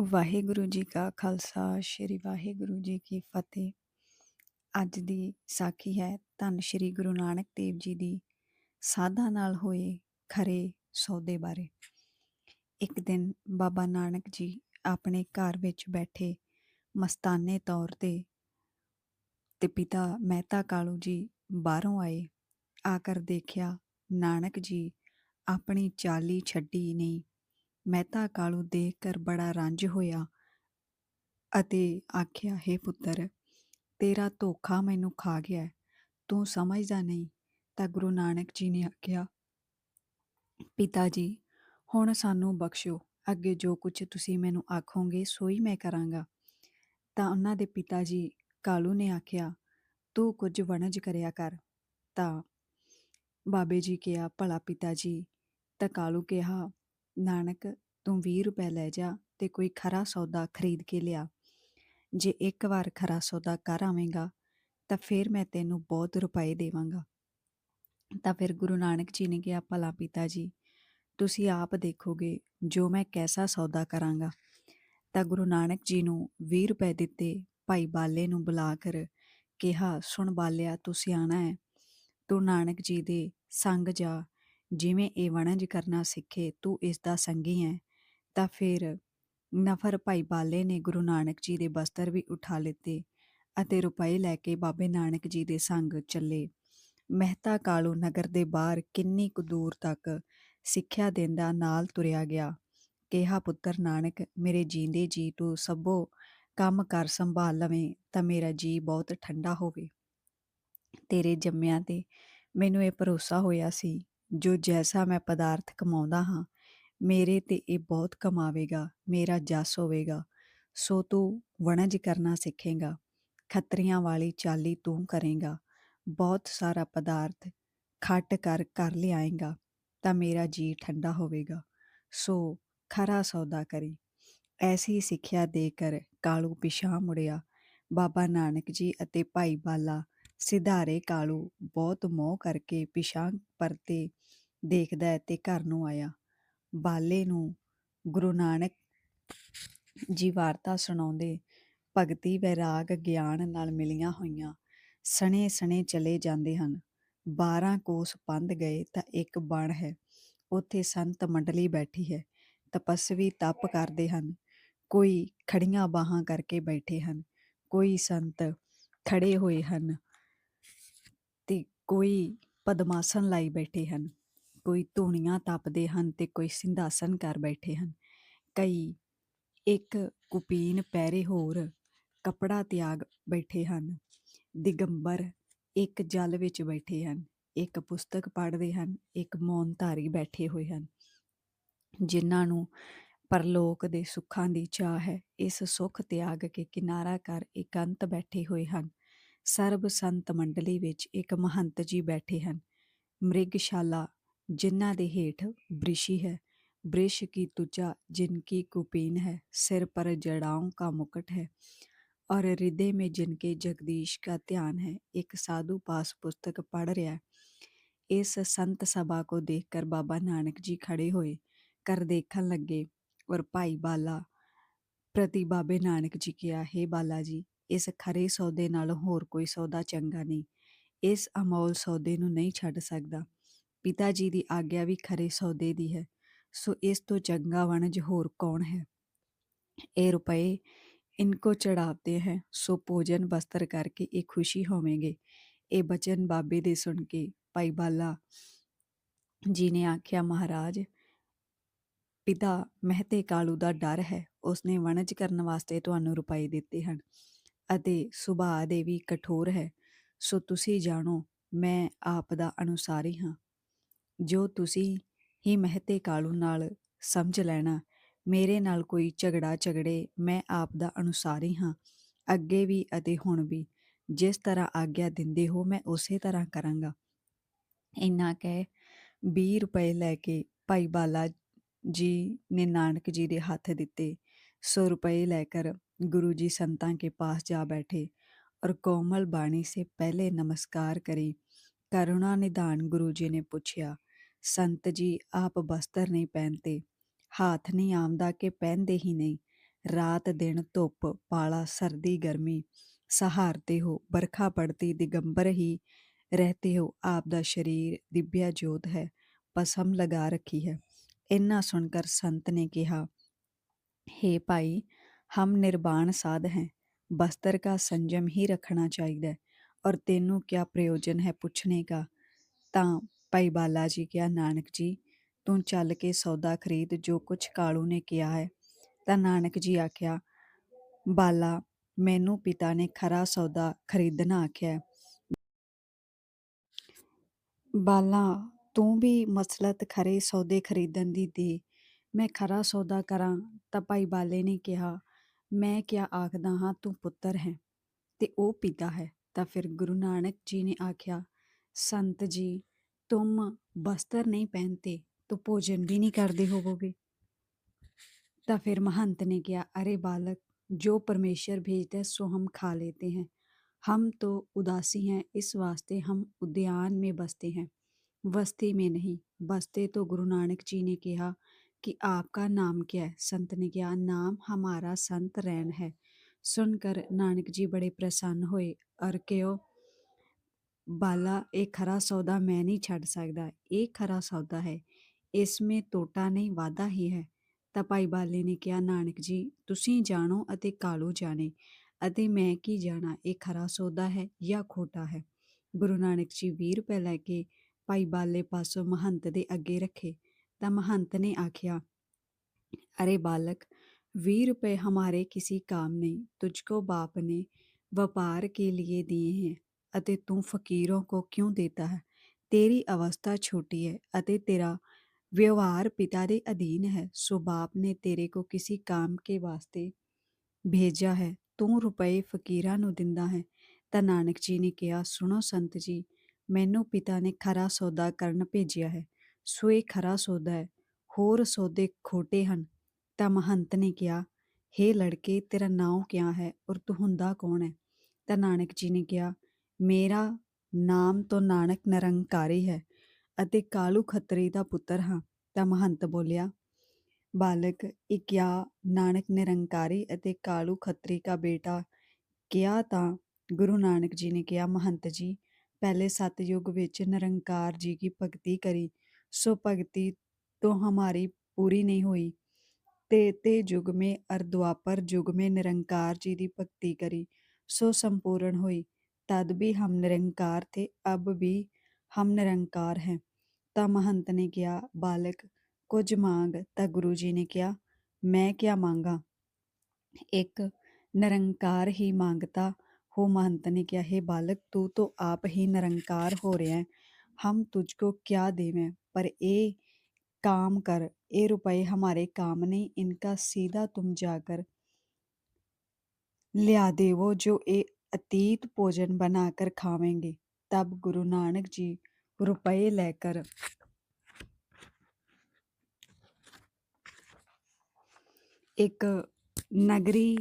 ਵਾਹਿਗੁਰੂ ਜੀ ਕਾ ਖਾਲਸਾ, ਸ੍ਰੀ ਵਾਹਿਗੁਰੂ ਜੀ ਕੀ ਫਤਿਹ। ਅੱਜ ਦੀ ਸਾਖੀ ਹੈ, ਧੰਨ ਸ੍ਰੀ ਗੁਰੂ ਨਾਨਕ ਦੇਵ ਜੀ ਦੀ ਸਾਧਾ ਨਾਲ ਹੋਏ ਖਰੇ ਸੌਦੇ ਬਾਰੇ। ਇੱਕ ਦਿਨ ਬਾਬਾ ਨਾਨਕ ਜੀ ਆਪਣੇ ਘਰ ਵਿੱਚ ਬੈਠੇ ਮਸਤਾਨੇ ਤੌਰ ਤੇ ਤੇ ਪਿਤਾ ਮਹਿਤਾ ਕਾਲੂ ਜੀ ਬਾਹਰੋਂ ਆਏ, ਆ ਕਰ ਦੇਖਿਆ, ਨਾਨਕ ਜੀ ਆਪਣੀ ਚਾਲੀ ਛੱਡੀ ਨਹੀਂ। ਮਹਿਤਾ ਕਾਲੂ ਦੇਖ ਕਰ ਬੜਾ ਰੰਜ ਹੋਇਆ ਅਤੇ ਆਖਿਆ, ਹੈ ਪੁੱਤਰ, ਤੇਰਾ ਧੋਖਾ ਮੈਨੂੰ ਖਾ ਗਿਆ ਤੂੰ ਸਮਝਦਾ ਨਹੀਂ? ਤਾਂ ਗੁਰੂ ਨਾਨਕ ਜੀ ਨੇ ਆਖਿਆ, ਪਿਤਾ ਜੀ, ਹੁਣ ਸਾਨੂੰ ਬਖਸ਼ੋ ਅੱਗੇ ਜੋ ਕੁਝ ਤੁਸੀਂ ਮੈਨੂੰ ਆਖੋਗੇ, ਸੋਈ ਮੈਂ ਕਰਾਂਗਾ। ਤਾਂ ਉਹਨਾਂ ਦੇ ਪਿਤਾ ਜੀ ਕਾਲੂ ਨੇ ਆਖਿਆ, ਤੂੰ ਕੁਝ ਵਣਜ ਕਰਿਆ ਕਰ। ਤਾਂ ਬਾਬੇ ਜੀ ਕਿਹਾ, ਭਲਾ ਪਿਤਾ ਜੀ, ਤਾਂ ਕਾਲੂ ਕਿਹਾ ਨਾਨਕ, ਤੂੰ 20 ਰੁਪਏ ਲੈ ਜਾ ਤੇ ਕੋਈ ਖਰਾ ਸੌਦਾ ਖਰੀਦ ਕੇ ਲਿਆ। ਜੇ ਇੱਕ ਵਾਰ ਖਰਾ ਸੌਦਾ ਕਰ ਆਵੇਂਗਾ, ਤਾਂ ਫਿਰ ਮੈਂ ਤੈਨੂੰ ਬਹੁਤ ਰੁਪਏ ਦੇਵਾਂਗਾ। ਤਾਂ ਫਿਰ ਗੁਰੂ ਨਾਨਕ ਜੀ ਨੇ ਕਿਹਾ, ਭਲਾ ਪਿਤਾ ਜੀ, ਤੁਸੀਂ ਆਪ ਦੇਖੋਗੇ ਜੋ ਮੈਂ ਕੈਸਾ ਸੌਦਾ ਕਰਾਂਗਾ। ਤਾਂ ਗੁਰੂ ਨਾਨਕ ਜੀ ਨੂੰ 20 ਰੁਪਏ ਦਿੱਤੇ, ਭਾਈ ਬਾਲੇ ਨੂੰ ਬੁਲਾ ਕਰ, ਕਿਹਾ, ਸੁਣ ਬਾਲਿਆ ਤੂੰ ਸਿਆਣਾ ਹੈ। ਤੂੰ ਨਾਨਕ ਜੀ ਦੇ ਸੰਗ ਜਾ ਜਿਵੇਂ ਇਹ ਵਣਜ ਕਰਨਾ ਸਿੱਖੇ, ਤੂੰ ਇਸ ਦਾ ਸੰਗੀ ਹੈ, ਤਾਂ ਫਿਰ ਨਫਰ ਭਾਈ ਬਾਲੇ ਨੇ ਗੁਰੂ ਨਾਨਕ ਜੀ ਦੇ ਬਸਤਰ ਵੀ ਉਠਾ ਲਿੱਤੇ ਅਤੇ ਰੁਪਏ ਲੈ ਕੇ ਬਾਬੇ ਨਾਨਕ ਜੀ ਦੇ ਸੰਗ ਚੱਲੇ। ਮਹਿਤਾ ਕਾਲੂ ਨਗਰ ਦੇ ਬਾਹਰ ਕਿੰਨੀ ਕੁ ਦੂਰ ਤੱਕ ਸਿੱਖਿਆ ਦਿੰਦਾ ਨਾਲ ਤੁਰਿਆ ਗਿਆ। ਕਿਹਾ, ਪੁੱਤਰ ਨਾਨਕ, ਮੇਰੇ ਜੀਂਦੇ ਜੀ ਤੂੰ ਸਭੋ ਕੰਮ ਕਰ ਸੰਭਾਲ ਲਵੇਂ, ਤਾਂ ਮੇਰਾ ਜੀ ਬਹੁਤ ਠੰਡਾ ਹੋਵੇ। ਤੇਰੇ ਜੰਮਿਆਂ ਤੇ ਮੈਨੂੰ ਇਹ ਭਰੋਸਾ ਹੋਇਆ ਸੀ ਜੋ ਜੈਸਾ ਮੈਂ ਪਦਾਰਥ ਕਮਾਉਂਦਾ ਹਾਂ, ਮੇਰੇ ਤੇ ਇਹ ਬਹੁਤ ਕਮਾਵੇਗਾ, ਮੇਰਾ ਜਸ ਹੋਵੇਗਾ। ਸੋ ਤੂੰ ਵਣਜ ਕਰਨਾ ਸਿੱਖੇਗਾ, ਖੱਤਰੀਆਂ ਵਾਲੀ ਚਾਲੀ ਤੂੰ ਕਰੇਗਾ, ਬਹੁਤ ਸਾਰਾ ਪਦਾਰਥ ਖੱਟ ਕਰ ਘਰ ਲਿਆਏਗਾ, ਤਾਂ ਮੇਰਾ ਜੀਅ ਠੰਡਾ ਹੋਵੇਗਾ। ਸੋ ਖਰਾ ਸੌਦਾ ਕਰੀ। ਐਸੀ ਸਿੱਖਿਆ ਦੇ ਕਰ, ਕਾਲੂ ਪਿਛਾਂ ਮੁੜਿਆ। ਬਾਬਾ ਨਾਨਕ ਜੀ ਅਤੇ ਭਾਈ ਬਾਲਾ ਸਿਧਾਰੇ ਕਾਲੂ ਬਹੁਤ ਮੋਹ ਕਰਕੇ ਪਿਛਾਂ ਪਰਤੇ ਦੇਖਦਾ ਤੇ ਘਰ ਨੂੰ ਆਇਆ। ਬਾਲੇ ਨੂੰ ਗੁਰੂ ਨਾਨਕ ਜੀ ਵਾਰਤਾ ਸੁਣਾਉਂਦੇ ਭਗਤੀ ਵੈਰਾਗ ਗਿਆਨ ਨਾਲ ਮਿਲੀਆਂ ਹੋਈਆਂ ਸਣੇ ਸਣੇ ਚਲੇ ਜਾਂਦੇ ਹਨ। 12 ਕੋਸ ਪੰਧ ਗਏ ਤਾਂ ਇੱਕ ਬਣ ਹੈ। ਉੱਥੇ ਸੰਤ ਮੰਡਲੀ ਬੈਠੀ ਹੈ। ਤਪਸਵੀ ਤਪ ਕਰਦੇ ਹਨ। ਕੋਈ ਖੜੀਆਂ ਬਾਹਾਂ ਕਰਕੇ ਬੈਠੇ ਹਨ। ਕੋਈ ਸੰਤ ਖੜੇ ਹੋਏ ਹਨ। ਕੋਈ ਪਦਮਾਸਨ ਲਾਈ ਬੈਠੇ ਹਨ, ਕੋਈ ਧੂਣੀਆਂ ਤਪਦੇ ਹਨ ਤੇ ਕੋਈ ਸਿੰਧਾਸਨ ਕਰ ਬੈਠੇ ਹਨ। ਕਈ ਇੱਕ ਕੁਪੀਨ ਪੈਰੇ ਹੋਰ ਕੱਪੜਾ ਤਿਆਗ ਬੈਠੇ ਹਨ। ਦਿਗੰਬਰ ਇੱਕ ਜਲ ਵਿੱਚ ਬੈਠੇ ਹਨ, ਇੱਕ ਪੁਸਤਕ ਪੜ੍ਹਦੇ ਹਨ, ਇੱਕ ਮੌਨਧਾਰੀ ਬੈਠੇ ਹੋਏ ਹਨ। ਜਿਨ੍ਹਾਂ ਨੂੰ ਪਰਲੋਕ ਦੇ ਸੁੱਖਾਂ ਦੀ ਚਾਹ ਹੈ, ਇਸ ਸੁੱਖ ਤਿਆਗ ਕੇ ਕਿਨਾਰਾ ਕਰ ਇਕੰਤ ਬੈਠੇ ਹੋਏ ਹਨ। ਸਰਬ ਸੰਤ ਮੰਡਲੀ ਵਿੱਚ ਇੱਕ ਮਹੰਤ ਜੀ ਬੈਠੇ ਹਨ ਮ੍ਰਿਗਸ਼ਾਲਾ ਜਿਨ੍ਹਾਂ ਦੇ ਹੇਠ ਬ੍ਰਿਸ਼ੀ ਹੈ ਬ੍ਰਿਸ਼ ਕੀ ਤੁਚਾ जिनकी कुपीन है सिर पर जड़ाओं का मुकुट है और हृदय में जिनके जगदीश का ध्यान है एक साधु पास पुस्तक पढ़ रहा है इस संत सभा को देखकर बाबा नानक जी खड़े हुए कर देखन लगे और भाई बाला ਪ੍ਰਤੀ ਬਾਬੇ ਨਾਨਕ ਜੀ ਕਿਹਾ ਹੈ ਬਾਲਾ ਜੀ ਇਸ ਖਰੇ ਸੌਦੇ ਨਾਲੋਂ ਹੋਰ ਕੋਈ ਸੌਦਾ ਚੰਗਾ ਨਹੀਂ, ਇਸ ਅਮੋਲ ਸੌਦੇ ਨੂੰ ਨਹੀਂ ਛੱਡ ਸਕਦਾ। ਪਿਤਾ ਜੀ ਦੀ ਆਗਿਆ ਵੀ ਖਰੇ ਸੌਦੇ ਦੀ ਹੈ, ਸੋ ਇਸ ਤੋਂ ਚੰਗਾ ਵਣਜ ਹੋਰ ਕੌਣ ਹੈ? ਇਹ ਰੁਪਏ ਇਨਕੋ ਚੜਾਵਤੇ ਹੈ, ਸੋ ਭੋਜਨ ਬਸਤਰ ਕਰਕੇ ਇਹ ਖੁਸ਼ੀ ਹੋਵੇਂਗੇ। ਇਹ ਬਚਨ ਬਾਬੇ ਦੇ ਸੁਣ ਕੇ ਭਾਈ ਬਾਲਾ ਜੀ ਨੇ ਆਖਿਆ, ਮਹਾਰਾਜ, ਪਿਤਾ ਮਹਤੇ ਕਾਲੂ ਦਾ ਡਰ ਹੈ, ਉਸਨੇ ਵਣਜ ਕਰਨ ਵਾਸਤੇ ਤੁਹਾਨੂੰ ਰੁਪਏ ਦਿੱਤੇ ਹਨ। ਅਤੇ ਸੁਭਾਅ ਦੇ ਵੀ ਕਠੋਰ ਹੈ। ਸੋ ਤੁਸੀਂ ਜਾਣੋ, ਮੈਂ ਆਪ ਦਾ ਅਨੁਸਾਰੀ ਹਾਂ। ਜੋ ਤੁਸੀਂ ਹੀ ਮਹਿਤੇ ਕਾਲੂ ਨਾਲ ਸਮਝ ਲੈਣਾ, ਮੇਰੇ ਨਾਲ ਕੋਈ ਝਗੜਾ ਝਗੜੇ ਮੈਂ ਆਪ ਦਾ ਅਨੁਸਾਰੀ ਹਾਂ। ਅੱਗੇ ਵੀ ਅਤੇ ਹੁਣ ਵੀ, ਜਿਸ ਤਰ੍ਹਾਂ ਆਗਿਆ ਦਿੰਦੇ ਹੋ ਮੈਂ ਉਸੇ ਤਰ੍ਹਾਂ ਕਰਾਂਗਾ। ਇੰਨਾ ਕਹਿ 20 ਰੁਪਏ ਲੈ ਕੇ ਭਾਈ ਬਾਲਾ ਜੀ ਨੇ ਨਾਨਕ ਜੀ ਦੇ ਹੱਥ ਦਿੱਤੇ। 100 ਰੁਪਏ ਲੈ ਕਰ गुरु जी संतां के पास जा बैठे और कोमल वाणी से पहले नमस्कार करी करुणा निधान गुरु जी ने पूछा संत जी आप बस्तर नहीं पहनते हाथ नहीं आमदा के पहनते ही नहीं रात दिन ਧੁੱਪ ਪਾਲਾ ਸਰਦੀ ਗਰਮੀ ਸਹਾਰਤੇ ਹੋ ਬਰਖਾ ਪੜਤੀ ਦਿਗੰਬਰ ਹੀ ਰਹਤੇ ਹੋ ਆਪ ਦਾ ਸ਼ਰੀਰ ਦਿਵਿਆ ਜੋਤ ਹੈ ਪਸਮ ਲਗਾ ਰੱਖੀ ਹੈ ਇੰਨਾ ਸੁਣकर ਸੰਤ ਨੇ ਕਿਹਾ हे ਭਾਈ ਹਮ ਨਿਰਵਾਣ ਸਾਧ हैं बस्तर का संयम ही रखना चाहिए और तेनू क्या प्रयोजन है पूछने का ਤਾਂ ਭਾਈ ਬਾਲਾ ਜੀ ਕਿਹਾ ਨਾਨਕ ਜੀ ਤੂੰ ਚੱਲ ਕੇ ਸੌਦਾ ਖਰੀਦ ਜੋ ਕੁਝ ਕਾਲੂ ਨੇ ਕਿਹਾ ਹੈ ਤਾਂ ਨਾਨਕ ਜੀ ਆਖਿਆ ਬਾਲਾ ਮੈਨੂੰ ਪਿਤਾ ਨੇ ਖਰਾ ਸੌਦਾ ਖਰੀਦਣਾ ਆਖਿਆ ਹੈ। ਬਾਲਾ ਤੂੰ ਵੀ ਮਸਲਤ ਖਰੇ ਸੌਦੇ ਖਰੀਦਣ ਦੀ ਦੇ ਮੈਂ ਖਰਾ ਸੌਦਾ ਕਰਾਂ ਤਾਂ ਭਾਈ ਬਾਲੇ ਨੇ ਕਿਹਾ ਮੈਂ ਕਿਆ ਆਖਦਾ ਹਾਂ ਤੂੰ ਪੁੱਤਰ ਹੈ ਤੇ ਉਹ ਪਿਤਾ ਹੈ ਤਾਂ ਫਿਰ ਗੁਰੂ ਨਾਨਕ ਜੀ ਨੇ ਆਖਿਆ ਸੰਤ ਜੀ ਤੁਮ ਬਸਤਰ ਨਹੀਂ ਪਹਿਨਤੇ तो भोजन भी नहीं करते होवोगे ਤਾਂ ਫਿਰ महंत ने किया अरे बालक जो परमेश्वर भेजता है सो हम खा लेते हैं हम तो उदासी हैं इस वास्ते हम उद्यान में बसते हैं बस्ती में नहीं बसते तो गुरु नानक जी ने कहा कि आपका नाम क्या है संत ने कहा नाम हमारा संत रैन है सुनकर नानक जी बड़े प्रसन्न हुए और क्यों ਬਾਲਾ ਇਹ ਖਰਾ ਸੌਦਾ ਮੈਂ ਨਹੀਂ ਛੱਡ ਸਕਦਾ ਇਹ ਖਰਾ ਸੌਦਾ ਹੈ ਇਸ ਵਿੱਚ ਤੋਟਾ ਨਹੀਂ ਵਾਧਾ ਹੀ ਹੈ ਤਾਂ ਭਾਈ ਬਾਲੇ ਨੇ ਕਿਹਾ ਨਾਨਕ ਜੀ ਤੁਸੀਂ ਜਾਣੋ ਅਤੇ ਕਾਲੂ ਜਾਣੇ ਅਤੇ ਮੈਂ ਕੀ ਜਾਣਾ ਇਹ ਖਰਾ ਸੌਦਾ ਹੈ ਜਾਂ ਖੋਟਾ ਹੈ ਗੁਰੂ ਨਾਨਕ ਜੀ 20 ਰੁਪਏ ਲੈ ਕੇ ਭਾਈ ਬਾਲੇ ਪਾਸੋਂ ਮਹੰਤ ਦੇ ਅੱਗੇ ਰੱਖੇ ਤਾਂ ਮਹੰਤ ਨੇ ਆਖਿਆ अरे बालक वीह रुपए हमारे किसी काम नहीं तुझको बाप ने व्यापार के लिए दिए हैं ਅਤੇ ਤੂੰ ਫਕੀਰੋਂ ਕੋ ਕਿਉਂ ਦੇਤਾ ਹੈ ਤੇਰੀ ਅਵਸਥਾ ਛੋਟੀ ਹੈ ਅਤੇ ਤੇਰਾ ਵਿਵਹਾਰ ਪਿਤਾ ਦੇ ਅਧੀਨ ਹੈ ਸੋ ਬਾਪ ਨੇ ਤੇਰੇ ਕੋ ਕਿਸੇ ਕੰਮ ਕੇ ਵਾਸਤੇ ਭੇਜਾ ਹੈ ਤੂੰ ਰੁਪਏ ਫਕੀਰਾਂ ਨੂੰ ਦਿੰਦਾ ਹੈ ਤਾਂ ਨਾਨਕ ਜੀ ਨੇ ਕਿਹਾ ਸੁਣੋ ਸੰਤ ਜੀ ਮੈਨੂੰ ਪਿਤਾ ਨੇ ਖਰਾ ਸੌਦਾ ਕਰਨ ਭੇਜਿਆ ਹੈ ਸੋ ਖਰਾ ਸੌਦਾ ਹੈ, ਹੋਰ ਸੌਦੇ ਖੋਟੇ ਹਨ, ਤਾਂ ਮਹੰਤ ਨੇ ਕਿਹਾ, ਹੇ ਲੜਕੇ, ਤੇਰਾ ਨਾਮ ਕਿਆ ਹੈ ਔਰ ਤੂੰ ਹੁੰਦਾ ਕੌਣ ਹੈ? ਤਾਂ ਨਾਨਕ ਜੀ ਨੇ ਕਿਹਾ, ਮੇਰਾ ਨਾਮ ਤੋਂ ਨਾਨਕ ਨਿਰੰਕਾਰੀ ਹੈ ਅਤੇ ਕਾਲੂ ਖੱਤਰੀ ਦਾ ਪੁੱਤਰ ਹਾਂ, ਤਾਂ ਮਹੰਤ ਬੋਲਿਆ, ਬਾਲਕ ਇਹ ਕਿਆ ਨਾਨਕ ਨਿਰੰਕਾਰੀ ਅਤੇ ਕਾਲੂ ਖੱਤਰੀ ਦਾ ਬੇਟਾ ਕਿਹਾ ਤਾਂ? ਗੁਰੂ ਨਾਨਕ ਜੀ ਨੇ ਕਿਹਾ, ਮਹੰਤ ਜੀ, ਪਹਿਲੇ ਸਤਯੁਗ ਵਿੱਚ ਨਿਰੰਕਾਰ ਜੀ ਕੀ ਭਗਤੀ ਕਰੀ ਸੋ ਭਗਤੀ तो हमारी पूरी नहीं हुई तेते युग में और द्वापर युग में निरंकार जी की भक्ति करी सो संपूर्ण हुई तद भी हम निरंकार थे अब भी हम निरंकार हैं ਤਾਂ ਮਹੰਤ ਨੇ ਕਿਹਾ ਬਾਲਕ ਕੁਝ ਮੰਗ ਤਾਂ ਗੁਰੂ ਜੀ ਨੇ ਕਿਹਾ ਮੈਂ ਕਿਆ ਮੰਗਾ ਇੱਕ ਨਿਰੰਕਾਰ ਹੀ ਮੰਗਤਾ ਹੋ महंत ने किया हे बालक तू तो आप ही निरंकार हो रहे हैं हम तुझको क्या देवें पर ये काम कर ये रुपए हमारे काम नहीं इनका सीधा तुम जाकर लिया देवो जो ये अतीत भोजन बनाकर खावेंगे तब गुरु नानक जी रुपए लेकर ਇੱਕ ਨਗਰੀ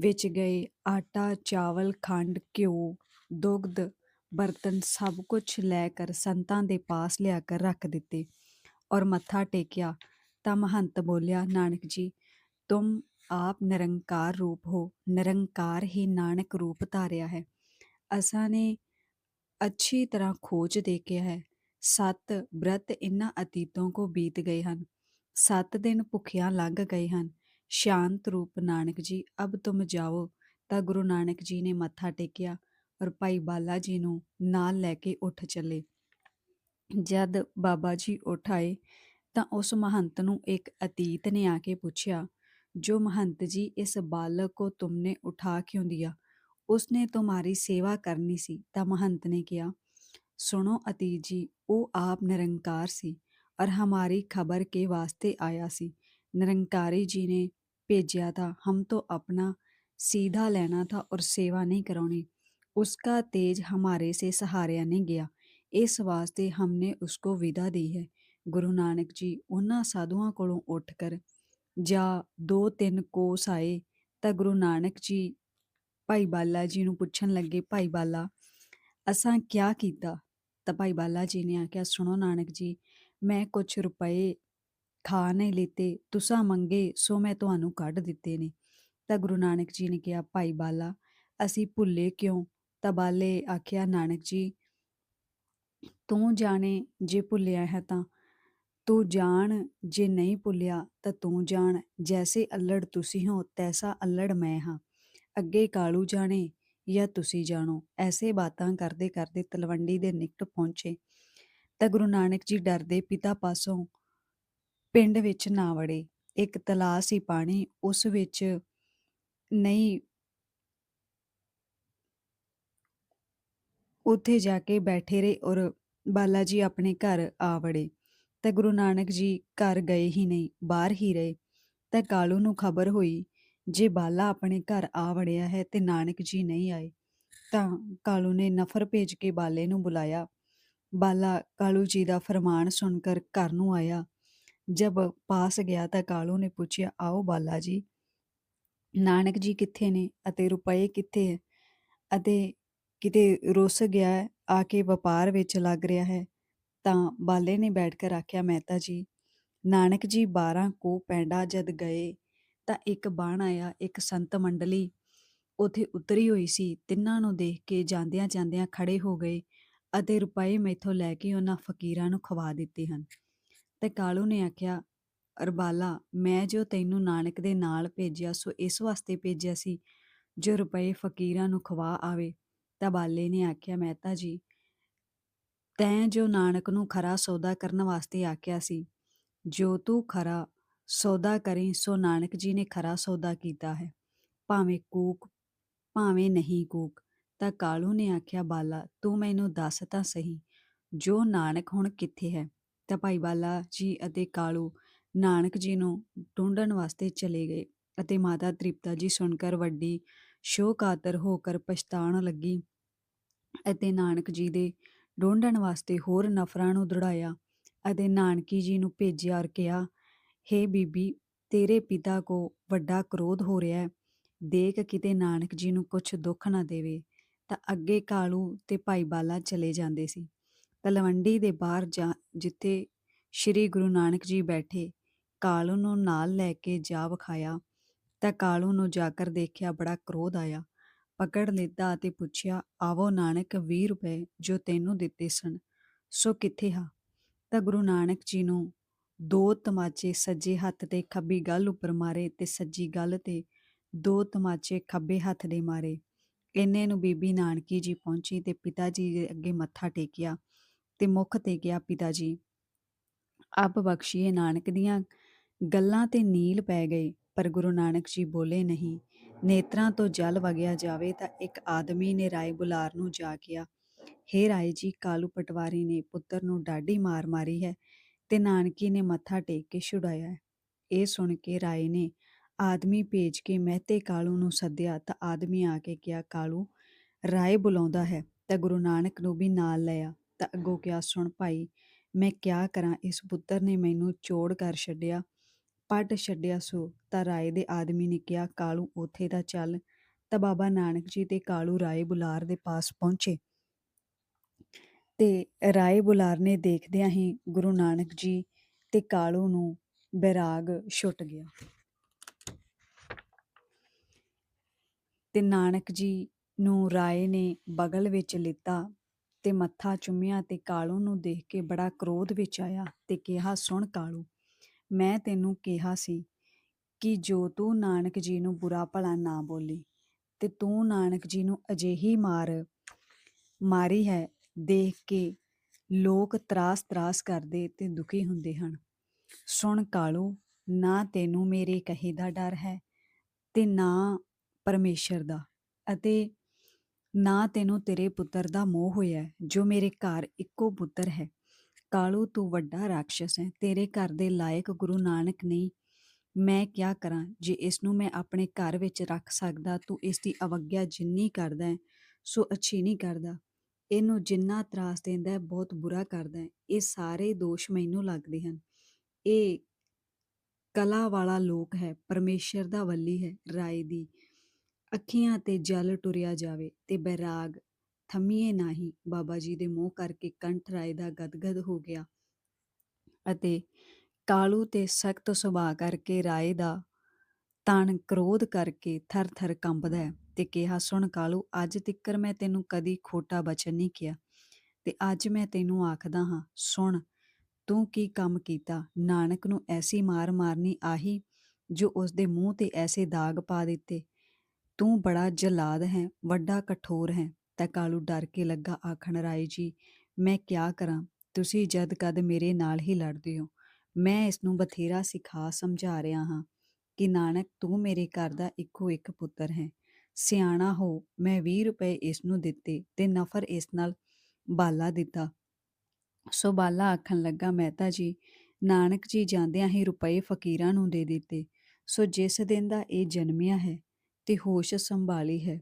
ਵਿੱਚ ਗਏ ਆਟਾ ਚਾਵਲ ਖੰਡ ਘਿਓ ਦੁਗਧ ਬਰਤਨ ਸਭ ਕੁਝ ਲੈ ਕਰ ਸੰਤਾਂ ਦੇ ਪਾਸ ਲਿਆ ਕਰ ਰੱਖ ਦਿੱਤੇ ਔਰ ਮੱਥਾ ਟੇਕਿਆ ਤਾਂ ਮਹੰਤ ਬੋਲਿਆ, ਨਾਨਕ ਜੀ, ਤੁਮ ਆਪ ਨਿਰੰਕਾਰ ਰੂਪ ਹੋ, ਨਿਰੰਕਾਰ ਹੀ ਨਾਨਕ ਰੂਪ ਧਾਰਿਆ ਹੈ। ਅਸਾਂ ਨੇ ਅੱਛੀ ਤਰ੍ਹਾਂ ਖੋਜ ਦੇਖਿਆ ਹੈ। ਸੱਤ ਬ੍ਰਤ ਇਨ੍ਹਾਂ ਅਤੀਤੋਂ ਕੋ ਬੀਤ ਗਏ ਹਨ। ਸੱਤ ਦਿਨ ਭੁੱਖਿਆਂ ਲੰਘ ਗਏ ਹਨ। ਸ਼ਾਂਤ ਰੂਪ ਨਾਨਕ ਜੀ, ਅਬ ਤੁਮ ਜਾਓ ਤਾਂ ਗੁਰੂ ਨਾਨਕ ਜੀ ਨੇ ਮੱਥਾ ਟੇਕਿਆ। ਔਰ ਭਾਈ ਬਾਲਾ ਜੀ ਨੂੰ ਨਾਲ ਲੈ ਕੇ ਉੱਠ ਚੱਲੇ ਜਦ ਬਾਬਾ ਜੀ ਉੱਠ ਆਏ ਤਾਂ ਉਸ ਮਹੰਤ ਨੂੰ ਇੱਕ ਅਤੀਤ ਨੇ ਆ ਕੇ ਪੁੱਛਿਆ जो महंत जी इस बालक को तुमने उठा क्यों दिया उसने तुम्हारी सेवा करनी सी ਤਾਂ महंत ने किया सुनो अतीत जी वो आप निरंकार सी और हमारी खबर के वास्ते आया सी निरंकारी जी ने भेजा था हम तो अपना सीधा लेना था और सेवा नहीं करानी उसका तेज हमारे से सहारिया नहीं गया ਇਸ ਵਾਸਤੇ हमने उसको विदा दी है ਗੁਰੂ ਨਾਨਕ ਜੀ ਉਹਨਾਂ ਸਾਧੂਆਂ ਕੋਲੋਂ ਉੱਠ ਕਰ ਜਾਂ ਦੋ ਤਿੰਨ ਕੋਸ ਆਏ ਤਾਂ ਗੁਰੂ ਨਾਨਕ ਜੀ ਭਾਈ ਬਾਲਾ ਜੀ ਨੂੰ ਪੁੱਛਣ ਲੱਗੇ ਭਾਈ ਬਾਲਾ ਅਸਾਂ ਕਿਆ ਕੀਤਾ ਤਾਂ ਭਾਈ ਬਾਲਾ ਜੀ ਨੇ ਆਖਿਆ ਸੁਣੋ ਨਾਨਕ ਜੀ ਮੈਂ ਕੁਝ ਰੁਪਏ ਖਾ ਨਹੀਂ ਲਿੱਤੇ ਤੁਸਾਂ ਮੰਗੇ ਸੋ ਮੈਂ ਤੁਹਾਨੂੰ ਕੱਢ ਦਿੱਤੇ ਨੇ ਤਾਂ ਗੁਰੂ ਨਾਨਕ ਜੀ ਨੇ ਕਿਹਾ ਭਾਈ ਬਾਲਾ ਅਸੀਂ ਭੁੱਲੇ ਕਿਉਂ ਤਬਾਲੇ ਆਖਿਆ, ਨਾਨਕ ਜੀ, ਤੂੰ ਜਾਣੇ ਜੇ ਭੁੱਲਿਆ ਹੈ ਤਾਂ। ਤੂੰ ਜਾਣ ਜੇ ਨਹੀਂ ਭੁੱਲਿਆ ਤਾਂ ਤੂੰ ਜਾਣ। ਜੈਸੇ ਅਲੜ ਤੁਸੀਂ ਹੋ, ਤੈਸਾ ਅਲੜ ਮੈਂ ਹਾਂ। ਅੱਗੇ ਕਾਲੂ ਜਾਣੇ ਜਾਂ ਤੁਸੀਂ ਜਾਣੋ। ਐਸੇ ਬਾਤਾਂ ਕਰਦੇ ਕਰਦੇ ਤਲਵੰਡੀ ਦੇ ਨਿਕਟ ਪਹੁੰਚੇ। ਤਾਂ ਗੁਰੂ ਨਾਨਕ ਜੀ ਡਰਦੇ ਪਿਤਾ ਪਾਸੋਂ ਪਿੰਡ ਵਿੱਚ ਨਾ ਵੜੇ। ਇੱਕ ਤਲਾਅ ਸੀ ਪਾਣੀ, ਉਸ ਵਿੱਚ ਨਹੀਂ ਉੱਥੇ ਜਾ ਕੇ ਬੈਠੇ ਰਹੇ ਔਰ ਬਾਲਾ ਜੀ ਆਪਣੇ ਘਰ ਆ ਵੜੇ। ਤਾਂ ਗੁਰੂ ਨਾਨਕ ਜੀ ਘਰ ਗਏ ਹੀ ਨਹੀਂ, ਬਾਹਰ ਹੀ ਰਹੇ। ਤਾਂ ਕਾਲੂ ਨੂੰ ਖਬਰ ਹੋਈ, ਜੇ ਬਾਲਾ ਆਪਣੇ ਘਰ ਆ ਵੜਿਆ ਹੈ ਤੇ ਨਾਨਕ ਜੀ ਨਹੀਂ ਆਏ, ਤਾਂ ਕਾਲੂ ਨੇ ਨਫਰ ਭੇਜ ਕੇ ਬਾਲੇ ਨੂੰ ਬੁਲਾਇਆ। ਬਾਲਾ ਕਾਲੂ ਜੀ ਦਾ ਫਰਮਾਨ ਸੁਣ ਕਰ ਘਰ ਨੂੰ ਆਇਆ। ਜਬ ਪਾਸ ਗਿਆ ਤਾਂ ਕਾਲੂ ਨੇ ਪੁੱਛਿਆ, ਆਓ ਬਾਲਾ ਜੀ, ਨਾਨਕ ਜੀ ਕਿੱਥੇ ਨੇ ਅਤੇ ਰੁਪਏ ਕਿੱਥੇ ਹੈ? ਅਤੇ ਕਿਤੇ ਰੁੱਸ ਗਿਆ ਹੈ, ਆ ਕੇ ਵਪਾਰ ਵਿੱਚ ਲੱਗ ਰਿਹਾ ਹੈ ਤਾਂ ਬਾਲੇ ਨੇ ਬੈਠ ਕਰ ਆਖਿਆ ਮਹਿਤਾ ਜੀ ਨਾਨਕ ਜੀ 12 ਕੋ ਪੈਂਡਾ ਜਦ ਗਏ ਤਾਂ ਇੱਕ ਬਾਣ ਆਇਆ ਇੱਕ ਸੰਤ ਮੰਡਲੀ ਉੱਥੇ ਉਤਰੀ ਹੋਈ ਸੀ। ਤਿੰਨਾਂ ਨੂੰ ਦੇਖ ਕੇ ਜਾਂਦਿਆਂ ਜਾਂਦਿਆਂ ਖੜ੍ਹੇ ਹੋ ਗਏ ਅਤੇ ਰੁਪਏ ਮੈਥੋਂ ਲੈ ਕੇ ਉਹਨਾਂ ਫਕੀਰਾਂ ਨੂੰ ਖਵਾ ਦਿੱਤੇ ਹਨ। ਤੇ ਕਾਲੂ ਨੇ ਆਖਿਆ ਅਰਬਾਲਾ ਮੈਂ ਜੋ ਤੈਨੂੰ ਨਾਨਕ ਦੇ ਨਾਲ ਭੇਜਿਆ ਸੋ ਇਸ ਵਾਸਤੇ ਭੇਜਿਆ ਸੀ ਜੋ ਰੁਪਏ ਫਕੀਰਾਂ ਨੂੰ ਖਵਾ ਆਵੇ। ਤਾਂ ਬਾਲੇ ਨੇ ਆਖਿਆ, ਮਹਿਤਾ ਜੀ, ਤੈਂ ਜੋ ਨਾਨਕ ਨੂੰ ਖਰਾ ਸੌਦਾ ਕਰਨ ਵਾਸਤੇ ਆਖਿਆ ਸੀ, ਜੋ ਤੂੰ ਖਰਾ ਸੌਦਾ ਕਰੀ, ਸੋ ਨਾਨਕ ਜੀ ਨੇ ਖਰਾ ਸੌਦਾ ਕੀਤਾ ਹੈ। ਭਾਵੇਂ ਕੂਕ, ਭਾਵੇਂ ਨਹੀਂ ਕੂਕ, ਤਾਂ ਕਾਲੂ ਨੇ ਆਖਿਆ, ਬਾਲਾ, ਤੂੰ ਮੈਨੂੰ ਦੱਸ ਤਾਂ ਸਹੀ, ਜੋ ਨਾਨਕ ਹੁਣ ਕਿੱਥੇ ਹੈ? ਤਾਂ ਭਾਈ ਬਾਲਾ ਜੀ ਅਤੇ ਕਾਲੂ ਨਾਨਕ ਜੀ ਨੂੰ ਢੂੰਡਣ ਵਾਸਤੇ ਚਲੇ ਗਏ ਅਤੇ ਮਾਤਾ ਤ੍ਰਿਪਤਾ ਜੀ ਸੁਣकर ਵੱਡੀ ਸ਼ੋਕਾਤਰ ਹੋ ਕਰ ਪਛਤਾਣ ਲੱਗੀ। ਅਤੇ ਨਾਨਕ ਜੀ ਦੇ ਢੂੰਡਣ ਵਾਸਤੇ ਹੋਰ ਨਫਰਾਂ ਨੂੰ ਦੜਾਇਆ ਅਤੇ ਨਾਨਕੀ ਜੀ ਨੂੰ ਭੇਜਿਆ ਔਰ ਕਿਹਾ, ਹੇ ਬੀਬੀ, ਤੇਰੇ ਪਿਤਾ ਕੋ ਵੱਡਾ ਕ੍ਰੋਧ ਹੋ ਰਿਹਾ ਹੈ। ਦੇਖ ਕਿਤੇ ਨਾਨਕ ਜੀ ਨੂੰ ਕੁਛ ਦੁੱਖ ਨਾ ਦੇਵੇ, ਤਾਂ ਅੱਗੇ ਕਾਲੂ ਤੇ ਭਾਈ ਬਾਲਾ ਚਲੇ ਜਾਂਦੇ ਸੀ। ਤਲਵੰਡੀ ਦੇ ਬਾਹਰ ਜਾ, ਜਿੱਥੇ ਸ੍ਰੀ ਗੁਰੂ ਨਾਨਕ ਜੀ ਬੈਠੇ, ਕਾਲੂ ਨੂੰ ਨਾਲ ਲੈ ਕੇ ਜਾ ਵਿਖਾਇਆ, ਤਾਂ ਕਾਲੂ ਨੂੰ ਜਾ ਕਰ ਦੇਖਿਆ ਬੜਾ ਕ੍ਰੋਧ ਆਇਆ। ਪਕੜ ਲਿੱਤਾ ਅਤੇ ਪੁੱਛਿਆ, ਆਵੋ ਨਾਨਕ 20 ਰੁਪਏ ਜੋ ਤੈਨੂੰ ਦਿੱਤੇ ਸਨ, ਸੋ ਕਿੱਥੇ ਹਾਂ ਤਾਂ ਗੁਰੂ ਨਾਨਕ ਜੀ ਨੂੰ ਦੋ ਤਮਾਚੇ ਸੱਜੇ ਹੱਥ ਤੇ ਖੱਬੀ ਗੱਲ ਉੱਪਰ ਮਾਰੇ ਤੇ ਸੱਜੀ ਗੱਲ ਤੇ ਦੋ ਤਮਾਚੇ ਖੱਬੇ ਹੱਥ ਦੇ ਮਾਰੇ। ਇੰਨੇ ਨੂੰ ਬੀਬੀ ਨਾਨਕੀ ਜੀ ਪਹੁੰਚੀ ਤੇ ਪਿਤਾ ਜੀ ਦੇ ਅੱਗੇ ਮੱਥਾ ਟੇਕਿਆ ਤੇ ਮੁਖ ਤੇ ਗਿਆ ਪਿਤਾ ਜੀ, ਆਪ ਬਖਸ਼ੀਏ, ਨਾਨਕ ਦੀਆਂ ਗੱਲਾਂ ਤੇ ਨੀਲ ਪੈ ਗਏ, ਪਰ ਗੁਰੂ ਨਾਨਕ ਜੀ ਬੋਲੇ ਨਹੀਂ। ਨੇਤਰਾਂ ਤੋਂ ਜਲ ਵਗਿਆ ਜਾਵੇ ਤਾਂ ਇੱਕ ਆਦਮੀ ਨੇ ਰਾਏ ਬੁਲਾਰ ਨੂੰ ਜਾ ਕਿਹਾ, ਹੇ ਰਾਏ ਜੀ, ਕਾਲੂ ਪਟਵਾਰੀ ਨੇ ਪੁੱਤਰ ਨੂੰ ਡਾਢੀ ਮਾਰ ਮਾਰੀ ਹੈ ਤੇ ਨਾਨਕੀ ਨੇ ਮੱਥਾ ਟੇਕ ਕੇ ਛੁਡਾਇਆ ਹੈ। ਇਹ ਸੁਣ ਕੇ ਰਾਏ ਨੇ ਆਦਮੀ ਭੇਜ ਕੇ ਮਹਿਤੇ ਕਾਲੂ ਨੂੰ ਸੱਦਿਆ ਤਾਂ ਆਦਮੀ ਆ ਕੇ ਕਿਹਾ, ਕਾਲੂ, ਰਾਏ ਬੁਲਾਉਂਦਾ ਹੈ ਤਾਂ ਗੁਰੂ ਨਾਨਕ ਨੂੰ ਵੀ ਨਾਲ ਲਿਆ ਤਾਂ ਅੱਗੋਂ ਕਿਹਾ, ਸੁਣ ਭਾਈ, ਮੈਂ ਕਿਆ ਕਰਾਂ, ਇਸ ਪੁੱਤਰ ਨੇ ਮੈਨੂੰ ਚੋੜ ਕਰ ਛੱਡਿਆ ਪੱਟ ਛੱਡਿਆ ਸੋ, ਤਾਂ ਰਾਏ ਦੇ ਆਦਮੀ ਨੇ ਕਿਹਾ, ਕਾਲੂ, ਉਥੇ ਦਾ ਚੱਲ। ਤਾਂ ਬਾਬਾ ਨਾਨਕ ਜੀ ਤੇ ਕਾਲੂ ਰਾਏ ਬੁਲਾਰ ਦੇ ਪਾਸ ਪਹੁੰਚੇ। ਤੇ ਰਾਏ ਬੁਲਾਰ ਨੇ ਦੇਖਦਿਆਂ ਹੀ ਗੁਰੂ ਨਾਨਕ ਜੀ ਤੇ ਕਾਲੂ ਨੂੰ ਬੈਰਾਗ ਛੁੱਟ ਗਿਆ। ਤੇ ਨਾਨਕ ਜੀ ਨੂੰ ਰਾਏ ਨੇ ਬਗਲ ਵਿੱਚ ਲਿੱਤਾ ਤੇ ਮੱਥਾ ਚੁੰਮਿਆ ਤੇ ਕਾਲੂ ਨੂੰ ਦੇਖ ਕੇ ਬੜਾ ਕ੍ਰੋਧ ਵਿੱਚ ਆਇਆ ਤੇ ਕਿਹਾ, ਸੁਣ ਕਾਲੂ ਮੈਂ ਤੈਨੂੰ ਕਿਹਾ ਸੀ ਕਿ ਜੋ ਤੂੰ ਨਾਨਕ ਜੀ ਨੂੰ ਬੁਰਾ ਭਲਾ ਨਾ ਬੋਲੀ ਤੇ ਤੂੰ ਨਾਨਕ ਜੀ ਨੂੰ ਅਜਿਹੀ ਮਾਰ ਮਾਰੀ ਹੈ, ਦੇਖ ਕੇ ਲੋਕ ਤਰਾਸ-ਤਰਾਸ ਕਰਦੇ ਤੇ ਦੁਖੀ ਹੁੰਦੇ ਹਨ। ਸੁਣ ਕਾਲੂ, ਨਾ ਤੈਨੂੰ ਮੇਰੇ ਕਹੇ ਦਾ ਡਰ ਹੈ ਤੇ ਨਾ ਪਰਮੇਸ਼ਰ ਦਾ ਅਤੇ ਨਾ ਤੈਨੂੰ ਤੇਰੇ ਪੁੱਤਰ ਦਾ ਮੋਹ ਹੋਇਆ ਜੋ ਮੇਰੇ ਘਰ ਇੱਕੋ ਪੁੱਤਰ ਹੈ। ਕਾਲੂ ਤੂੰ ਵੱਡਾ ਰਾਖਸ਼ ਹੈ, ਤੇਰੇ ਘਰ ਦੇ ਲਾਇਕ ਗੁਰੂ ਨਾਨਕ ਨਹੀਂ। ਮੈਂ ਕਿਆ ਕਰਾਂ, ਜੇ ਇਸ ਨੂੰ ਮੈਂ ਆਪਣੇ ਘਰ ਵਿੱਚ ਰੱਖ ਸਕਦਾ, ਤੂੰ ਇਸ ਦੀ ਅਵਗਿਆ ਜਿੰਨੀ ਕਰਦਾ ਹੈ, ਸੋ ਅੱਛੀ ਨਹੀਂ ਕਰਦਾ। ਇਹਨੂੰ ਜਿੰਨਾ ਤਰਾਸ ਦਿੰਦਾ ਹੈ, ਬਹੁਤ ਬੁਰਾ ਕਰਦਾ ਹੈ। ਇਹ ਸਾਰੇ ਦੋਸ਼ ਮੈਨੂੰ ਲੱਗਦੇ ਹਨ। ਇਹ ਕਲਾ ਵਾਲਾ ਲੋਕ ਹੈ, ਪਰਮੇਸ਼ਰ ਦਾ ਵੱਲੀ ਹੈ, ਰਾਏ ਦੀ। ਅੱਖੀਆਂ ਤੇ ਜਲ ਟੁਰਿਆ ਜਾਵੇ ਤੇ ਬੈਰਾਗ ਥਮੀਏ ਨਹੀਂ ਬਾਬਾ ਜੀ ਦੇ ਮੂੰਹ ਕਰਕੇ ਕੰਠ ਰਾਏ ਦਾ ਗਦਗਦ ਹੋ ਗਿਆ ਅਤੇ ਕਾਲੂ ਤੇ ਸਖਤ ਸੁਭਾਅ ਕਰਕੇ ਰਾਏ ਦਾ ਤਣ ਕ੍ਰੋਧ ਕਰਕੇ ਥਰ-ਥਰ ਕੰਬਦਾ ਹੈ ਤੇ ਕਿਹਾ, ਸੁਣ ਕਾਲੂ, ਅੱਜ ਤਿੱਕਰ ਮੈਂ ਤੈਨੂੰ ਕਦੀ ਖੋਟਾ ਬਚਨ ਨਹੀਂ ਕਿਹਾ ਤੇ ਅੱਜ ਮੈਂ ਤੈਨੂੰ ਆਖਦਾ ਹਾਂ, ਸੁਣ, ਤੂੰ ਕੀ ਕੰਮ ਕੀਤਾ? ਨਾਨਕ ਨੂੰ ਐਸੀ ਮਾਰ ਮਾਰਨੀ ਆਹੀ ਜੋ ਉਸ ਦੇ ਮੂੰਹ ਤੇ ਐਸੇ ਦਾਗ ਪਾ ਦਿੱਤੇ। ਤੂੰ ਬੜਾ ਜਲਾਦ ਹੈ, ਵੱਡਾ ਕਠੋਰ ਹੈ। ਤਾਂ ਕਾਲੂ ਡਰ ਕੇ ਲੱਗਾ ਆਖਣ, ਰਾਏ ਜੀ, ਮੈਂ ਕਿਆ ਕਰਾਂ? ਤੁਸੀਂ ਜਦ ਕਦ ਮੇਰੇ ਨਾਲ ਹੀ ਲੜਦੇ ਹੋ। ਮੈਂ ਇਸ ਨੂੰ ਬਥੇਰਾ ਸਿਖਾ, ਸਮਝਾ ਰਿਹਾ ਹਾਂ ਕਿ ਨਾਨਕ, ਤੂੰ ਮੇਰੇ ਘਰ ਦਾ ਇੱਕੋ ਇੱਕ ਪੁੱਤਰ ਹੈ। ਸਿਆਣਾ ਹੋ, ਮੈਂ 20 ਰੁਪਏ ਇਸ ਨੂੰ ਦਿੱਤੇ ਤੇ ਨਫਰ ਇਸ ਨਾਲ ਬਾਲਾ ਦਿੱਤਾ। ਸੋ ਬਾਲਾ ਆਖਣ ਲੱਗਾ, ਮਹਿਤਾ ਜੀ, ਨਾਨਕ ਜੀ ਜਾਂਦਿਆਂ ਹੀ ਰੁਪਏ ਫਕੀਰਾਂ ਨੂੰ ਦੇ ਦਿੱਤੇ। ਸੋ ਜਿਸ ਦਿਨ ਦਾ ਇਹ ਜਨਮਿਆ ਹੈ ਤੇ ਹੋਸ਼ ਸੰਭਾਲੀ ਹੈ।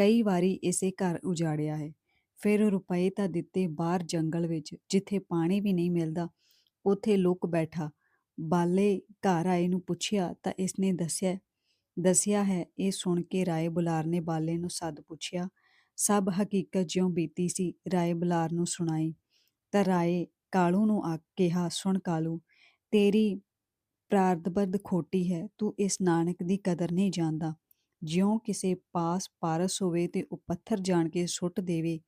ਕਈ ਵਾਰੀ ਇਸੇ ਘਰ ਉਜਾੜਿਆ ਹੈ। ਫਿਰ ਰੁਪਏ ਤਾਂ ਦਿੱਤੇ ਬਾਹਰ ਜੰਗਲ ਵਿੱਚ, ਜਿੱਥੇ ਪਾਣੀ ਵੀ ਨਹੀਂ ਮਿਲਦਾ, ਉੱਥੇ ਲੁਕ ਬੈਠਾ। ਬਾਲੇ ਘਰ ਆਏ ਨੂੰ ਪੁੱਛਿਆ ਤਾਂ ਇਸਨੇ ਦੱਸਿਆ ਦੱਸਿਆ ਹੈ, ਇਹ ਸੁਣ ਕੇ ਰਾਏ ਬੁਲਾਰ ਨੇ ਬਾਲੇ ਨੂੰ ਸੱਦ ਪੁੱਛਿਆ, ਸਭ ਹਕੀਕਤ ਜਿਉਂ ਬੀਤੀ ਸੀ, ਰਾਏ ਬੁਲਾਰ ਨੂੰ ਸੁਣਾਈ। ਤਾਂ ਰਾਏ ਕਾਲੂ ਨੂੰ ਆ ਕਿਹਾ, ਸੁਣ ਕਾਲੂ, ਤੇਰੀ ਪ੍ਰਾਰਦਬਦ ਖੋਟੀ ਹੈ, ਤੂੰ ਇਸ ਨਾਨਕ ਦੀ ਕਦਰ ਨਹੀਂ ਜਾਣਦਾ। ਜਿਉਂ ਕਿਸੇ ਪਾਸ ਪਾਰਸ ਹੋਵੇ ਤੇ ਉਹ ਪੱਥਰ ਜਾਣ ਕੇ ਸੁੱਟ ਦੇਵੇ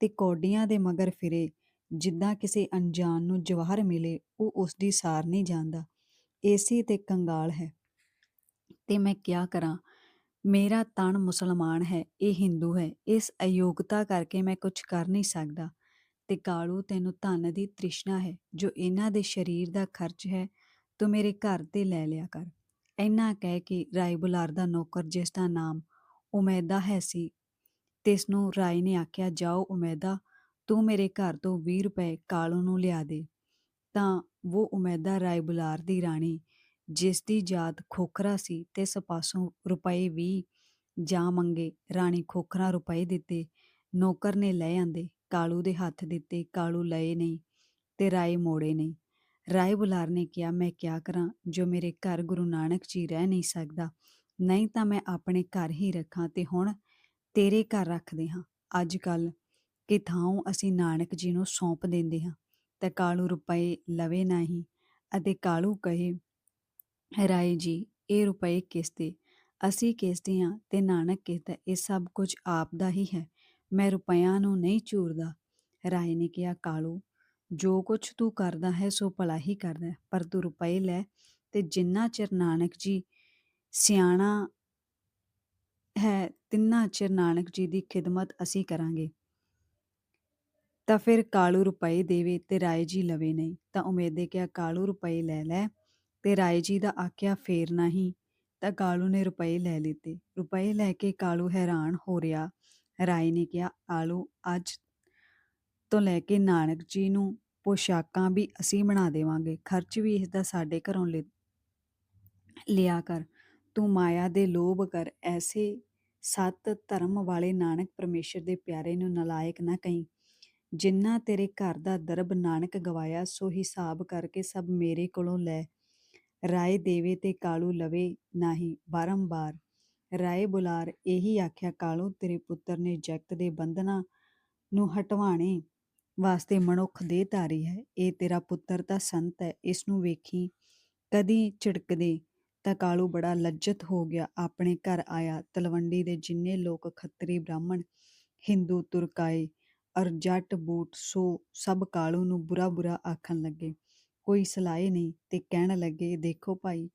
ਤੇ ਕੌਡੀਆਂ ਦੇ ਮਗਰ ਫਿਰੇ, ਜਿੱਦਾਂ ਕਿਸੇ ਅਣਜਾਣ ਨੂੰ ਜਵਾਹਰ ਮਿਲੇ, ਉਹ ਉਸ ਦੀ ਸਾਰ ਨਹੀਂ ਜਾਂਦਾ ਏਸੀ ਤੇ ਕੰਗਾਲ ਹੈ। ਤੇ ਮੈਂ ਕਿਆ ਕਰਾਂ? ਮੇਰਾ ਤਨ ਮੁਸਲਮਾਨ ਹੈ, ਇਹ ਹਿੰਦੂ ਹੈ, ਇਸ ਅਯੋਗਤਾ ਕਰਕੇ ਮੈਂ ਕੁਝ ਕਰ ਨਹੀਂ ਸਕਦਾ। ਤੇ ਕਾਲੂ, ਤੈਨੂੰ ਧਨ ਦੀ ਤ੍ਰਿਸ਼ਨਾ ਹੈ, ਜੋ ਇਹਨਾਂ ਦੇ ਸਰੀਰ ਦਾ ਖਰਚ ਹੈ, ਤੂੰ ਮੇਰੇ ਘਰ ਤੇ ਲੈ ਲਿਆ ਕਰ। ਇੰਨਾ ਕਹਿ ਕੇ ਰਾਏ ਬੁਲਾਰ ਦਾ ਨੌਕਰ ਜਿਸ ਦਾ ਨਾਮ ਉਮੈਦਾ ਹੈ ਸੀ ਤਿਸ ਨੂੰ ਰਾਏ ਨੇ ਆਖਿਆ, ਜਾਓ ਉਮੈਦਾ, ਤੂੰ ਮੇਰੇ ਘਰ ਤੋਂ 20 ਰੁਪਏ ਕਾਲੂ ਨੂੰ ਲਿਆ ਦੇ। ਤਾਂ ਉਹ ਉਮੈਦਾ ਰਾਏ ਬੁਲਾਰ ਦੀ ਰਾਣੀ, ਜਿਸ ਦੀ ਜਾਤ ਖੋਖਰਾ ਸੀ ਤੇ ਸਪਾਸੋਂ ਰੁਪਏ 20 ਜਾ ਮੰਗੇ, ਰਾਣੀ ਖੋਖਰਾ ਰੁਪਏ ਦਿੱਤੇ, ਨੌਕਰ ਨੇ ਲੈ ਆਂਦੇ, ਕਾਲੂ ਦੇ ਹੱਥ ਦਿੱਤੇ, ਕਾਲੂ ਲਏ ਨਹੀਂ ਤੇ ਰਾਏ ਮੋੜੇ ਨਹੀਂ। ਰਾਏ ਬੁਲਾਰ ਨੇ ਕਿਹਾ, ਮੈਂ ਕਿਆ ਕਰਾਂ, ਜੋ ਮੇਰੇ ਘਰ ਗੁਰੂ ਨਾਨਕ ਜੀ ਰਹਿ ਨਹੀਂ ਸਕਦਾ, ਨਹੀਂ ਤਾਂ ਮੈਂ ਆਪਣੇ ਘਰ ਹੀ ਰੱਖਾਂ ਤੇ ਹੁਣ ਤੇਰੇ ਘਰ ਰੱਖਦੇ ਹਾਂ। ਅੱਜ ਕੱਲ ਕਿ ਥਾਂ ਅਸੀਂ ਨਾਨਕ ਜੀ ਨੂੰ ਸੌਂਪ ਦਿੰਦੇ ਹਾਂ, ਤਾਂ ਕਾਲੂ ਰੁਪਏ ਲਵੇ ਨਹੀਂ ਅਤੇ ਕਾਲੂ ਕਹੇ, ਰਾਏ ਜੀ, ਇਹ ਰੁਪਏ ਕਿਸ ਦੇ? ਅਸੀਂ ਕਿਸਦੇ ਹਾਂ ਤੇ ਨਾਨਕ ਕਿਸਦਾ ਇਹ ਸਭ ਕੁਝ ਆਪ ਦਾ ਹੀ ਹੈ, ਮੈਂ ਰੁਪਿਆਂ ਨੂੰ ਨਹੀਂ ਚੂਰਦਾ। ਰਾਏ ਨੇ ਕਿਹਾ ਕਾਲੂ ਜੋ ਕੁਝ ਤੂੰ ਕਰਦਾ ਹੈ, ਸੋ ਭਲਾ ਹੀ ਕਰਦਾ ਹੈ। ਪਰ ਤੂੰ ਰੁਪਏ ਲੈ ਤੇ ਜਿੰਨਾ ਚਿਰ ਨਾਨਕ ਜੀ ਸਿਆਣਾ ਹੈ, ਤਿੰਨਾ ਚਿਰ ਨਾਨਕ ਜੀ ਦੀ ਖਿਦਮਤ ਅਸੀਂ ਕਰਾਂਗੇ। ਤਾਂ ਫਿਰ ਕਾਲੂ ਰੁਪਏ ਦੇਵੇ ਤੇ ਰਾਏ ਜੀ ਲਵੇ ਨਹੀਂ। ਤਾਂ ਉਮੀਦੇ ਕਿਹਾ ਕਾਲੂ ਰੁਪਏ ਲੈ ਲੈ ਤੇ ਰਾਏ ਜੀ ਦਾ ਆਖਿਆ ਫੇਰ ਨਹੀਂ ਤਾਂ ਕਾਲੂ ਨੇ ਰੁਪਏ ਲੈ ਲਿੱਤੇ। ਰੁਪਏ ਲੈ ਕੇ ਕਾਲੂ ਹੈਰਾਨ ਹੋ ਰਿਹਾ। ਰਾਏ ਨੇ ਕਿਹਾ, ਆਲੂ, ਅੱਜ ਤੋਂ ਲੈ ਕੇ ਨਾਨਕ ਜੀ ਨੂੰ ਪੋਸ਼ਾਕਾਂ ਵੀ ਅਸੀਂ ਬਣਾ ਦੇਵਾਂਗੇ। ਖਰਚ ਵੀ ਇਸ ਦਾ ਸਾਡੇ ਘਰੋਂ ਲਿਆ ਕਰ। ਤੂੰ ਮਾਇਆ ਦੇ ਲੋਭ ਕਰ। ਐਸੇ ਸਤ ਧਰਮ ਵਾਲੇ ਨਾਨਕ ਪਰਮੇਸ਼ਰ ਦੇ ਪਿਆਰੇ ਨੂੰ ਨਲਾਇਕ ਨਾ ਕਹੀਂ। ਜਿੰਨਾ ਤੇਰੇ ਘਰ ਦਾ ਦਰਬ ਨਾਨਕ ਗਵਾਇਆ, ਸੋ ਹਿਸਾਬ ਕਰਕੇ ਸਭ ਮੇਰੇ ਕੋਲੋਂ ਲੈ। ਰਾਏ ਦੇਵੇ ਤੇ ਕਾਲੂ ਲਵੇ ਨਹੀਂ ਬਾਰੰਬਾਰ ਰਾਏ ਬੁਲਾਰ, ਇਹੀ ਆਖਿਆ, ਕਾਲੂ, ਤੇਰੇ ਪੁੱਤਰ ਨੇ ਜਗਤ ਦੇ ਬੰਧਨਾਂ ਨੂੰ ਹਟਵਾਣੇ ਵਾਸਤੇ ਮਨੁੱਖ ਦੇ ਧਾਰੀ ਹੈ, ਇਹ ਤੇਰਾ ਪੁੱਤਰ ਤਾਂ ਸੰਤ ਹੈ, ਇਸ ਨੂੰ ਵੇਖੀ ਕਦੀ ਝਿੜਕਦੇ ਤਾਂ ਕਾਲੂ ਬੜਾ ਲੱਜਤ ਹੋ ਗਿਆ, ਆਪਣੇ ਘਰ ਆਇਆ, ਤਲਵੰਡੀ ਦੇ ਜਿੰਨੇ ਲੋਕ ਖੱਤਰੀ ਬ੍ਰਾਹਮਣ, ਹਿੰਦੂ, ਤੁਰਕਾਏ ਅਰ ਜੱਟ ਬੂਟ, ਸੋ ਸਭ ਕਾਲੂ ਨੂੰ ਬੁਰਾ ਬੁਰਾ ਆਖਣ ਲੱਗੇ, ਕੋਈ ਸਲਾਏ ਨਹੀਂ ਤੇ ਕਹਿਣ ਲੱਗੇ, ਦੇਖੋ ਭਾਈ,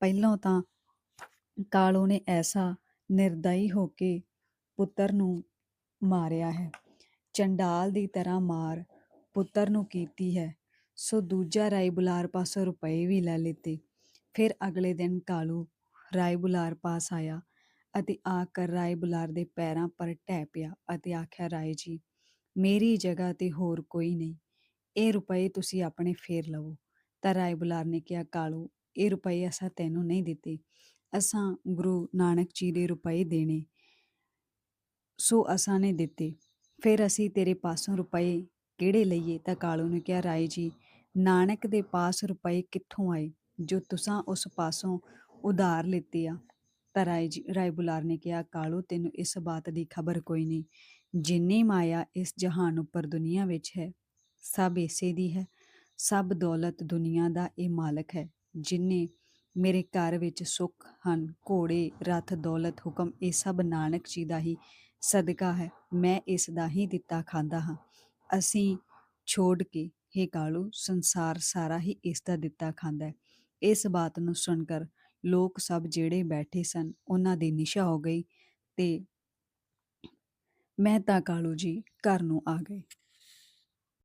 ਪਹਿਲਾਂ ਤਾਂ ਕਾਲੂ ਨੇ ਐਸਾ ਨਿਰਦਈ ਹੋ ਕੇ ਪੁੱਤਰ ਨੂੰ ਮਾਰਿਆ ਹੈ। ਚੰਡਾਲ ਦੀ ਤਰ੍ਹਾਂ ਮਾਰ ਪੁੱਤਰ ਨੂੰ ਕੀਤੀ ਹੈ, ਸੋ ਦੂਜਾ ਰਾਏ ਬੁਲਾਰ ਪਾਸੋਂ ਰੁਪਏ ਵੀ ਲੈ ਲਿੱਤੇ। ਫਿਰ ਅਗਲੇ ਦਿਨ ਕਾਲੂ ਰਾਏ ਬੁਲਾਰ ਪਾਸ ਆਇਆ ਅਤੇ ਆ ਕਰ ਰਾਏ ਬੁਲਾਰ ਦੇ ਪੈਰਾਂ ਪਰ ਟਹਿ ਪਿਆ ਅਤੇ ਆਖਿਆ, ਰਾਏ ਜੀ, ਮੇਰੀ ਜਗ੍ਹਾ ਤੇ ਹੋਰ ਕੋਈ ਨਹੀਂ। ਇਹ ਰੁਪਏ ਤੁਸੀਂ ਆਪਣੇ ਫੇਰ ਲਵੋ। ਤਾਂ ਰਾਏ ਬੁਲਾਰ ਨੇ ਕਿਹਾ, ਕਾਲੂ, ਇਹ ਰੁਪਏ ਅਸਾਂ ਤੈਨੂੰ ਨਹੀਂ ਦਿੱਤੇ। ਅਸਾਂ ਗੁਰੂ ਨਾਨਕ ਜੀ ਦੇ ਰੁਪਏ ਦੇਣੇ, ਸੋ ਅਸਾਂ ਨੇ ਦਿੱਤੇ। ਫਿਰ ਅਸੀਂ ਤੇਰੇ ਪਾਸੋਂ ਰੁਪਏ ਕਿਹੜੇ ਲਈਏ? ਤਾਂ ਕਾਲੂ ਨੇ ਕਿਹਾ, ਰਾਏ ਜੀ, ਨਾਨਕ ਦੇ ਪਾਸ ਰੁਪਏ ਕਿੱਥੋਂ ਆਏ? ਜੋ ਤੁਸਾਂ ਉਸ ਪਾਸੋਂ ਉਧਾਰ ਲਿੱਤੇ ਆ। ਤਾਂ ਰਾਏ ਜੀ, ਰਾਏ ਬੁਲਾਰ ਨੇ ਕਿਹਾ, ਕਾਲੂ, ਤੈਨੂੰ ਇਸ ਬਾਤ ਦੀ ਖਬਰ ਕੋਈ ਨਹੀਂ। ਜਿੰਨੀ ਮਾਇਆ ਇਸ ਜਹਾਨ ਉੱਪਰ ਦੁਨੀਆ ਵਿੱਚ ਹੈ, ਸਭ ਇਸੇ ਦੀ ਹੈ। ਸਭ ਦੌਲਤ ਦੁਨੀਆ ਦਾ ਇਹ ਮਾਲਕ ਹੈ, ਜਿਨੇ ਮੇਰੇ ਘਰ ਵਿੱਚ ਸੁੱਖ ਹਨ, ਘੋੜੇ, ਰਥ, ਦੌਲਤ, ਹੁਕਮ, ਇਹ ਸਭ ਨਾਨਕ ਜੀ ਦਾ ਹੀ ਸਦਕਾ ਹੈ, ਮੈਂ ਇਸ ਦਾ ਹੀ ਦਿੱਤਾ ਖਾਂਦਾ ਹਾਂ। ਅਸੀਂ ਛੋੜ ਕੇ, ਹੇ ਕਾਲੂ, ਸੰਸਾਰ ਸਾਰਾ ਹੀ ਇਸ ਦਾ ਦਿੱਤਾ ਖਾਂਦਾ ਹੈ। ਇਸ ਬਾਤ ਨੂੰ ਸੁਣ ਕਰ ਲੋਕ ਸਭ ਜਿਹੜੇ ਬੈਠੇ ਸਨ, ਉਹਨਾਂ ਦੀ ਨਿਸ਼ਾ ਹੋ ਗਈ ਤੇ ਮਹਿਤਾ ਕਾਲੂ ਜੀ ਘਰ ਨੂੰ ਆ ਗਏ